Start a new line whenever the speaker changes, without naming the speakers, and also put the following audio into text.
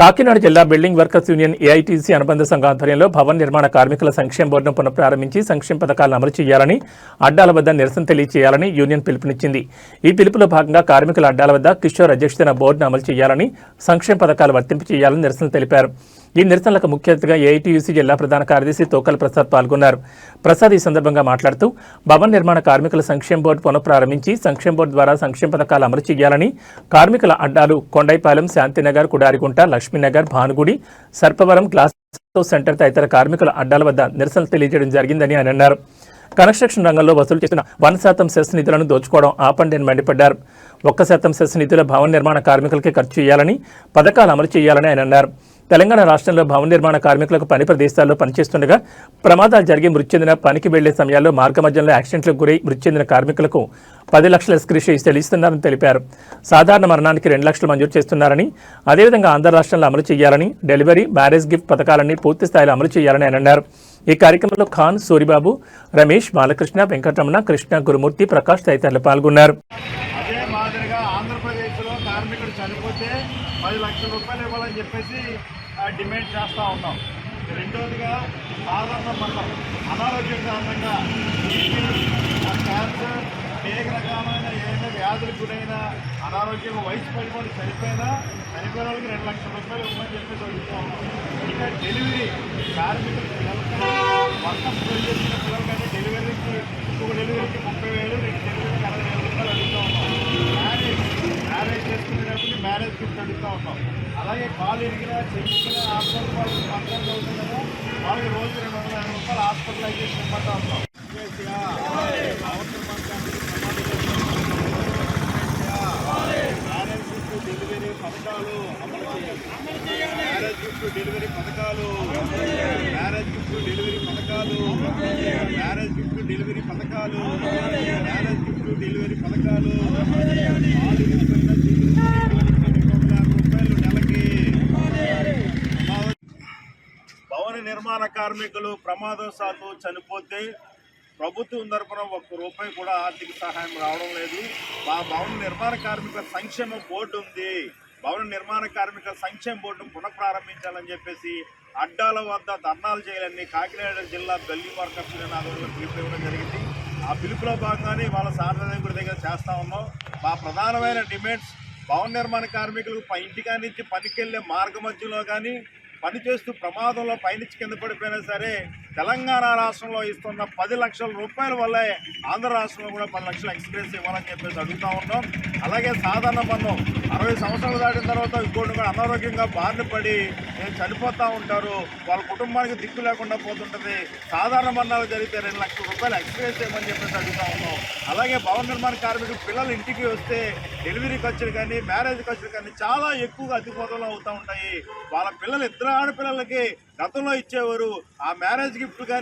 కాకినాడ జిల్లా building workers union AITC అనుబంధ సంఘ ఆధ్వర్యంలో భవన్ నిర్మాణ కార్మికుల సంక్షేమ బోర్డును పునఃప్రారంభించి సంక్షేమ పథకాలను అమలు చేయాలని అడ్డాల వద్ద నిరసన తెలియజేయాలని యూనియన్ పిలుపునిచ్చింది. ఈ పిలుపులో భాగంగా కార్మికుల అడ్డాల వద్ద కిషోర్ అధ్యక్షతన బోర్డును అమలు చేయాలని సంక్షేమ పథకాలు వర్తింపు చేయాలని నిరసన తెలిపారు. ఈ నిరసనలకు ముఖ్య అతిథిగా ఏఐటీయూసీ జిల్లా ప్రధాన కార్యదర్శి తోకల్ ప్రసాద్ పాల్గొన్నారు. ప్రసాద్ ఈ సందర్భంగా మాట్లాడుతూ భవన్ నిర్మాణ కార్మికుల సంక్షేమ బోర్డు పునఃప్రారంభించి సంక్షేమ బోర్డు ద్వారా సంక్షేమ పథకాలు అమలు చేయాలని కార్మికుల అడ్డాలు కొండైపాలెం శాంతినగర్ కుడారిగుంట లక్ష్మీనగర్ భానుగుడి సర్పవరం గ్లాస్ సెంటర్ తదితర కార్మికుల అడ్డాల వద్ద నిరసనలు తెలియజేయడం జరిగిందని ఆయన అన్నారు. కన్స్ట్రక్షన్ రంగంలో వసూలు చేసిన వన్ శాతం సెస్ నిధులను దోచుకోవడం ఆపండి అని మండిపడ్డారు. ఒక్క శాతం సెస్ నిధుల భవన నిర్మాణ కార్మికులకే ఖర్చు చేయాలని పథకాలు అమలు చేయాలని ఆయన అన్నారు. తెలంగాణ రాష్ట్రంలో భవన నిర్మాణ కార్మికులకు పని ప్రదేశాల్లో పనిచేస్తుండగా ప్రమాదాలు జరిగి మృతి చెందిన పనికి వెళ్ళే సమయాల్లో మార్గమధ్యంలో యాక్సిడెంట్లకు గురై మృతి చెందిన కార్మికులకు పది లక్షల ఎస్క్రిషి చెల్లిస్తున్నారని తెలిపారు. సాధారణ మరణానికి రెండు లక్షలు మంజూరు చేస్తున్నారని అదేవిధంగా ఆంధ్ర రాష్ట్రంలో అమలు చేయాలని డెలివరీ మ్యారేజ్ గిఫ్ట్ పథకాలన్నీ పూర్తి స్థాయిలో అమలు చేయాలని ఆయన అన్నారు. ఈ కార్యక్రమంలో ఖాన్ సూరిబాబు రమేష్ బాలకృష్ణ వెంకటరమణ కృష్ణ గురుమూర్తి ప్రకాష్ తదితరులు పాల్గొన్నారు.
అదే మాదిరిగా ఆంధ్రప్రదేశ్లో కార్మికుడు చనిపోతే పది లక్షల రూపాయలు ఇవ్వాలని చెప్పేసి డిమాండ్ చేస్తూ ఉన్నాం. రెండవదిగా సాధారణ మనం అనారోగ్య కారణంగా క్యాన్సర్ అనేక రకాలైన ఏదైనా వ్యాధులకు గురైన అనారోగ్యం వయసు పడిపోయి చనిపోయినా చనిపోయిన వాళ్ళకి రెండు లక్షల రూపాయలు ఇవ్వమని చెప్పేసి అడుగుతూ ఉన్నాం. ఇంకా డెలివరీ కార్మికులు పిల్లలకి వర్కర్స్ చేసిన పిల్లలకంటే డెలివరీకి ఇంకొక డెలివరీకి ముప్పై వేలు రెండు డెలివరీకి అరవై వేల రూపాయలు అడుగుతాం ఉన్నాం మ్యారేజ్ మ్యారేజ్ చేసుకునేటప్పుడు మ్యారేజ్ గిఫ్ట్ అడుగుతూ ఉంటాం అలాగే కాలు ఇరిగిన చెల్లిన హాస్పిటల్ వాళ్ళు పంచాయతీ అవుతుంది వాళ్ళకి రోజు రెండు వందల యాభై రూపాయలు హాస్పిటలైజేషన్ ఇవ్వటం. ఉంటాం కేసీఆర్, మ్యారేజ్ గిఫ్ట్ డెలివరీ పథకాలు అమలు చేయాలి మ్యారేజ్ గిఫ్ట్ డెలివరీ పథకాలు మ్యారేజ్ గిఫ్ట్ డెలివరీ పథకాలు మ్యారేజ్ గిఫ్ట్ డెలివరీ పథకాలు మ్యారేజ్ గిఫ్ట్ డెలివరీ పథకాలు ఆలు విలువైన జీవితానికి రెండు వందల యాభై రూపాయలు నెలకి భవన నిర్మాణ కార్మికులు ప్రమాదవశాత్తు చనిపోతే ప్రభుత్వం తరఫున ఒక్క రూపాయి కూడా ఆర్థిక సహాయం రావడం లేదు. మా భవన నిర్మాణ కార్మికుల సంక్షేమ బోర్డు ఉంది. భవన నిర్మాణ కార్మికుల సంక్షేమ బోర్డును పునఃప్రారంభించాలని చెప్పేసి అడ్డాల వద్ద ధర్నాలు చేయాలని కాకినాడ జిల్లా గల్లీ వర్కర్స్ ఆధ్వర్యంలో పిలుపు ఇవ్వడం జరిగింది. ఆ పిలుపులో భాగంగానే వాళ్ళ సార్వజనికుడి దగ్గర చేస్తా ఉన్నాం. మా ప్రధానమైన డిమాండ్స్ భవన నిర్మాణ కార్మికులకు పై ఇంటికా నుంచి పనికెళ్ళే మార్గ మధ్యలో కానీ పని చేస్తూ ప్రమాదంలో పైనుంచి కింద పడిపోయినా సరే తెలంగాణ రాష్ట్రంలో ఇస్తున్న పది లక్షల రూపాయల వల్లే ఆంధ్ర రాష్ట్రంలో కూడా పది లక్షల ఎక్స్ప్రెస్ ఇవ్వాలని చెప్పేసి అడుగుతూ ఉన్నాం. అలాగే సాధారణ మరణం అరవై సంవత్సరాలు దాటిన తర్వాత ఇంకోటి కూడా అనారోగ్యంగా బారిన పడి చనిపోతూ ఉంటారు. వాళ్ళ కుటుంబానికి దిక్కు లేకుండా పోతుంటుంది. సాధారణ మరణాలు జరిగితే రెండు లక్షల రూపాయలు ఎక్స్ప్రెస్ చేయమని చెప్పేసి అడుగుతూ ఉన్నాం. అలాగే భవన నిర్మాణ కార్మికులు పిల్లలు ఇంటికి వస్తే డెలివరీ ఖర్చులు కానీ మ్యారేజ్ ఖర్చులు కానీ చాలా ఎక్కువగా అతి అవుతూ ఉంటాయి. వాళ్ళ పిల్లలు ఇద్దరు ఆడపిల్లలకి గతంలో ఇచ్చేవారు ఆ మ్యారేజ్ గిఫ్ట్ కానీ